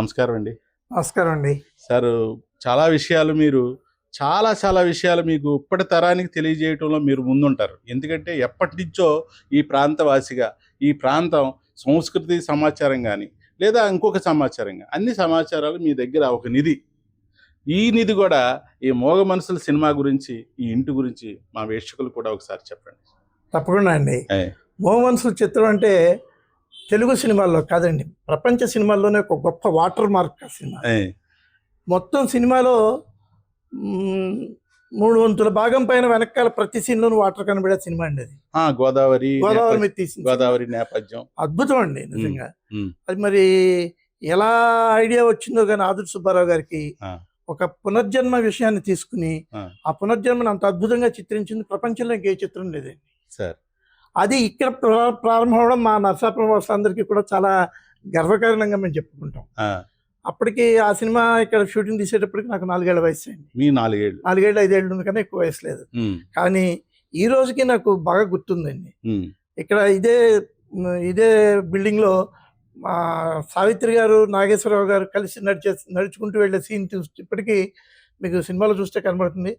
నమస్కారం అండి. నమస్కారం అండి. సార్ చాలా విషయాలు మీరు చాలా చాలా విషయాలు మీకు ఇప్పటి తరానికి తెలియజేయటంలో మీరు ముందుంటారు. ఎందుకంటే ఎప్పటి నుంచో ఈ ప్రాంతవాసిగా ఈ ప్రాంతం సంస్కృతి సమాచారం కానీ లేదా ఇంకొక సమాచారం కానీ అన్ని సమాచారాలు మీ దగ్గర ఒక నిధి. ఈ నిధి కూడా ఈ మోగ మనసుల సినిమా గురించి ఈ ఇంటి గురించి మా వీక్షకులు కూడా ఒకసారి చెప్పండి. తప్పకుండా అండి. ఏ. మోహన్సు చిత్రం అంటే తెలుగు సినిమాల్లో కాదండి. ప్రపంచ సినిమాల్లోనే ఒక గొప్ప వాటర్ మార్క్ సినిమా. మొత్తం సినిమాలో మూడు వంతుల భాగం పైన వెనకాల ప్రతి సీన్లోనూ వాటర్ కనబడే సినిమా అండి అది. గోదావరి గోదావరి మీద తీసిన గోదావరి నేపథ్యం. అద్భుతం అండి నిజంగా. అది మరి ఎలా ఐడియా వచ్చిందో కానీ ఆదుర్ సుబ్బారావు గారికి. ఒక పునర్జన్మ విషయాన్ని తీసుకుని ఆ. ఆ పునర్జన్మను అంత అద్భుతంగా చిత్రించింది ప్రపంచంలో ఇంకే చిత్రం లేదండి. సార్ అది ఇక్కడ ప్రా- ప్రారంభం అవడం మా నరసాపురం అందరికీ కూడా చాలా గర్వకారణంగా మేము చెప్పుకుంటాం. అప్పటికి ఆ సినిమా ఇక్కడ షూటింగ్ తీసేటప్పటికి నాకు నాలుగేళ్ళ వయసు అయింది మీ నాలుగేళ్ళు. నాలుగేళ్ళు ఐదేళ్ళు ఉంది కన్నా ఎక్కువ వయసు లేదు. కానీ ఈ రోజుకి నాకు బాగా గుర్తుందండి. ఇక్కడ ఇదే ఇదే బిల్డింగ్లో మా సావిత్రి గారు నాగేశ్వరరావు గారు కలిసి నడిచే నడుచుకుంటూ వెళ్ళే సీన్ చూస్తే ఇప్పటికీ మీకు సినిమాలో చూస్తే కనబడుతుంది.